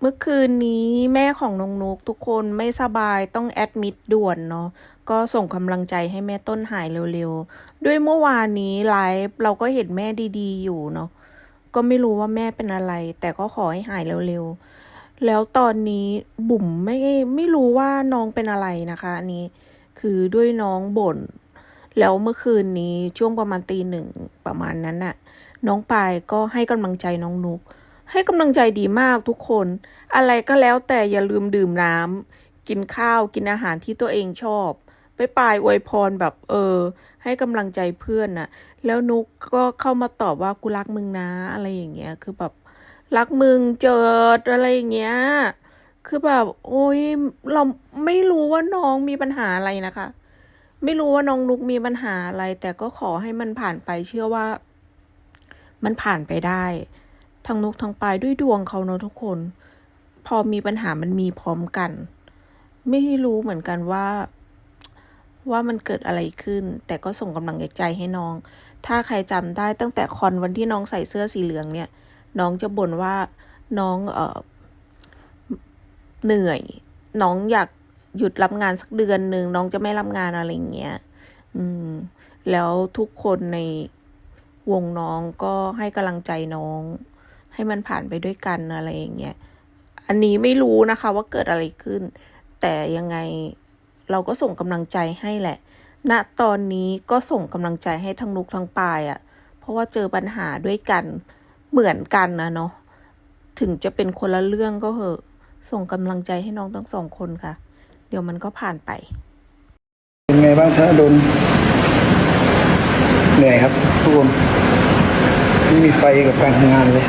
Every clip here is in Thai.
เมื่อคืนนี้แม่ของน้องนุกทุกคนไม่สบายต้องแอดมิดด่วนเนาะก็ส่งกำลังใจให้แม่ต้นหายเร็วๆ ด้วยเมื่อวานนี้ไลฟ์เราก็เห็นแม่ดีๆ อยู่เนาะก็ไม่รู้ว่าแม่เป็นอะไร แต่ก็ขอให้หายเร็วๆ แล้วตอนนี้บุ๋มไม่ไม่รู้ว่าน้องเป็นอะไรนะคะอันนี้คือด้วยน้องบ่น แล้วเมื่อคืนนี้ช่วงประมาณตีหนึ่งประมาณนั้นน่ะ น้องปายก็ให้กำลังใจน้องนุก ให้กำลังใจดีมากทุกคน อะไรก็แล้วแต่อย่าลืมดื่มน้ำกินข้าวกินอาหารที่ตัวเองชอบไปปายอวยพรแบบเออ ให้กำลังใจเพื่อนน่ะ แล้วนุกก็เข้ามาตอบว่ากูรักมึงนะ อะไรอย่างเงี้ย คือแบบรักมึงเจิดอะไรอย่างเงี้ย คือแบบ โอ้ยเราไม่รู้ว่าน้องมีปัญหาอะไรนะคะ ไม่รู้ว่าน้องนุกมีปัญหาอะไร แต่ก็ขอให้มันผ่านไปเชื่อว่า มันผ่านไปได้ ทั้งนุกทั้งปลายด้วยดวงเขาเนอะทุกคน พอมีปัญหามันมีพร้อมกัน ไม่รู้เหมือนกันว่า ว่ามันเกิดอะไรขึ้น แต่ก็ส่งกำลังใจให้น้อง ถ้าใครจำได้ตั้งแต่คอนวันที่น้องใส่เสื้อสีเหลืองเนี่ย น้องจะบ่นว่าน้องเออเหนื่อย น้องอยากหยุดรับงานสักเดือนหนึ่งน้องจะไม่รับงานอะไรเงี้ย อืม แล้วทุกคนในวงน้องก็ให้กำลังใจน้อง ให้มันผ่านไปด้วยกันอะไรอย่างเงี้ย อันนี้ไม่รู้นะคะว่าเกิดอะไรขึ้น แต่ยังไงเราก็ส่งกำลังใจให้แหละ ณ ตอนนี้ก็ส่งกำลังใจให้ทั้งนุกทั้งปายอะ่ะ เพราะว่าเจอปัญหาด้วยกันเหมือนกันนะเนาะ ถึงจะเป็นคนละเรื่องก็เหอะ ส่งกำลังใจให้น้องทั้งสองคนค่ะ เดี๋ยวมันก็ผ่านไป เป็นไงบ้างธนดลเหนื่อยครับทุกคน ไม่มีไฟกับการทำงานเลย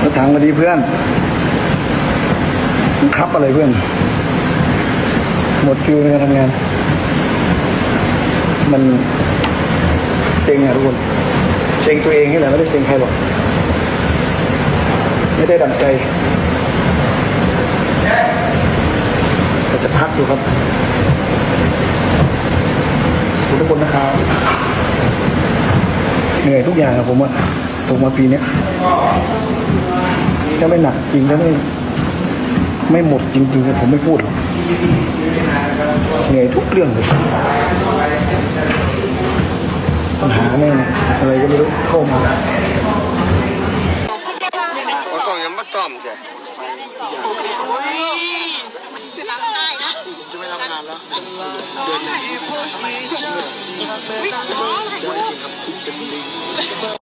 แล้วถามกันดีเพื่อนคับอะไรเพื่อน หมดฟิลในการทำงาน มันเซ็งอะทุกคนเซ็งตัวเองนี่แหละไม่ได้เซ็งใครหรอก ไม่ได้ดั่งใจแต่จะพักอยู่ครับขอบคุณ ทุกคนนะครับเหนื่อยทุกอย่างนะผมอะตกมาปีเนี้ยถ้าไม่หนักจริงถ้าไม่ไม่หมดจริงๆผมไม่พูดหรอกเหนื่อยทุกเรื่องเลยปัญหาเนี่ยอะไรก็ไม่รู้เข้ามาต้องยังมาต้อมจ้ะ เรื่องอีพบีเจ้าที่ทำให้ตาลใจทำคู่เป็นจริง